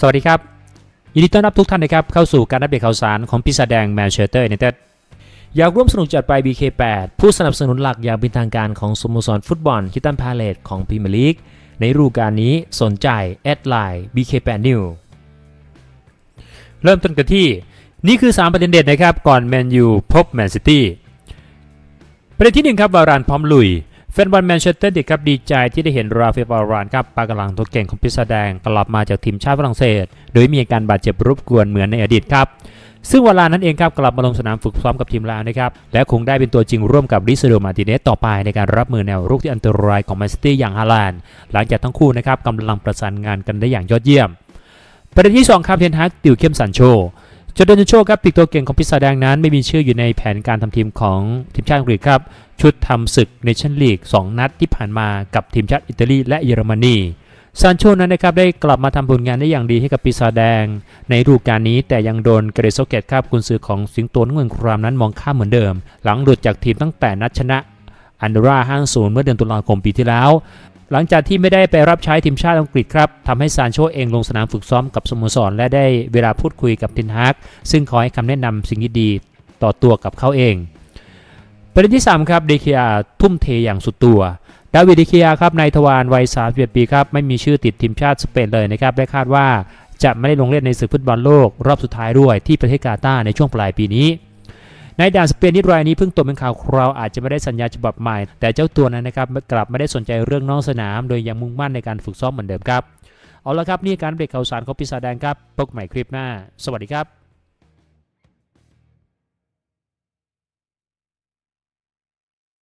สวัสดีครับ ยินดีต้อนรับทุกท่านนะครับเข้าสู่การอัปเดตข่าวสารของปีศาจแดงแมนเชสเตอร์ยูไนเต็ดอยากร่วมสนุกจัดไป BK8 ผู้สนับสนุนหลักอย่างเป็นทางการของสโมสรฟุตบอลคิตันพาเลตของพรีเมียร์ลีกในฤดูกาลนี้สนใจแอดไลน์ BK8 New เริ่มต้นกันที่ นี่คือ 3 ประเด็นเด็ดนะครับ ก่อนแมนยูพบแมนซิตี้ประเด็นที่ 1 ครับวารานพร้อมลุย แฟนบอลแมนเชสเตอร์ด็กครับดีใจที่ได้เห็นราฟาเอลารานครับปากกำลังตัวเก่งของพิซซาแดงกลับมาจากทีมชาติฝรั่งเศส โดยมีอาการบาดเจ็บรบกวนเหมือนในอดีตครับซึ่งวารานั้นเองครับกลับมาลงสนามฝึกซ้อมกับทีมล้วนะครับและคงได้เป็นตัวจริงร่วมกับริซโดมาติเนสต่อไปในการรับมือแนวรุกที่อันตรายของแมนซิตี้อย่างฮาลานด์หลังจากทั้งคู่นะครับกำลังประสานงานกันได้อย่างยอดเยี่ยม ประเด็นที่สองครับเทนฮากติวเข้มสันโช จอร์แดนโชครับปีกตัวเก่งของพิซซาแดงนั้น ไม่มีชื่ออยู่ในแผนการทำทีมของทีมชาติอังกฤษครับ ชุดทำศึกในชั่นลีก2 นัดที่ผ่านมากับทีมชาติอิตาลีและเยอรมนีซานโชนั้นนะครับได้กลับมาทำผลงานได้อย่างดีให้กับปีศาจแดง ในฤดูกาลนี้แต่ยังโดนเกรโซเกตครับกุนซือของสิงโตนเมืองครามนั้นมองข้ามเหมือนเดิม หลังหลุดจากทีมตั้งแต่นัดชนะอันดราห้างศูนย์เมื่อเดือนตุลาคมปีที่แล้ว หลังจากที่ไม่ได้ไปรับใช้ทีมชาติอังกฤษครับทำให้ซานโชเองลงสนามฝึกซ้อมกับสโมสร และได้เวลาพูดคุยกับทินฮากซึ่งขอให้คำแนะนำสิ่งที่ดีต่อตัวกับเขาเองประเด็นที่ 3 ครับเดคิอาทุ่มเทอย่างสุดตัวดาวิดเดคิอาครับนายทวารวัย31ปีครับไม่มีชื่อติดทีมชาติสเปนเลยนะครับและคาดว่าจะไม่ได้ลงเล่นในศึกฟุตบอลโลกรอบสุดท้ายด้วยที่ประเทศกาตาร์ในช่วงปลายปีนี้ นายด่านสเปนนิดรายนี้เพิ่งตกเป็นข่าวคราวอาจจะไม่ได้สัญญาฉบับใหม่ แต่เจ้าตัวนั้นนะครับกลับไม่ได้สนใจเรื่องนอกสนาม โดยยังมุ่งมั่นในการฝึกซ้อมเหมือนเดิมครับ เอาละครับนี่การเบรกข่าวสารของพิศาแดงครับพบใหม่คลิปหน้า สวัสดีครับ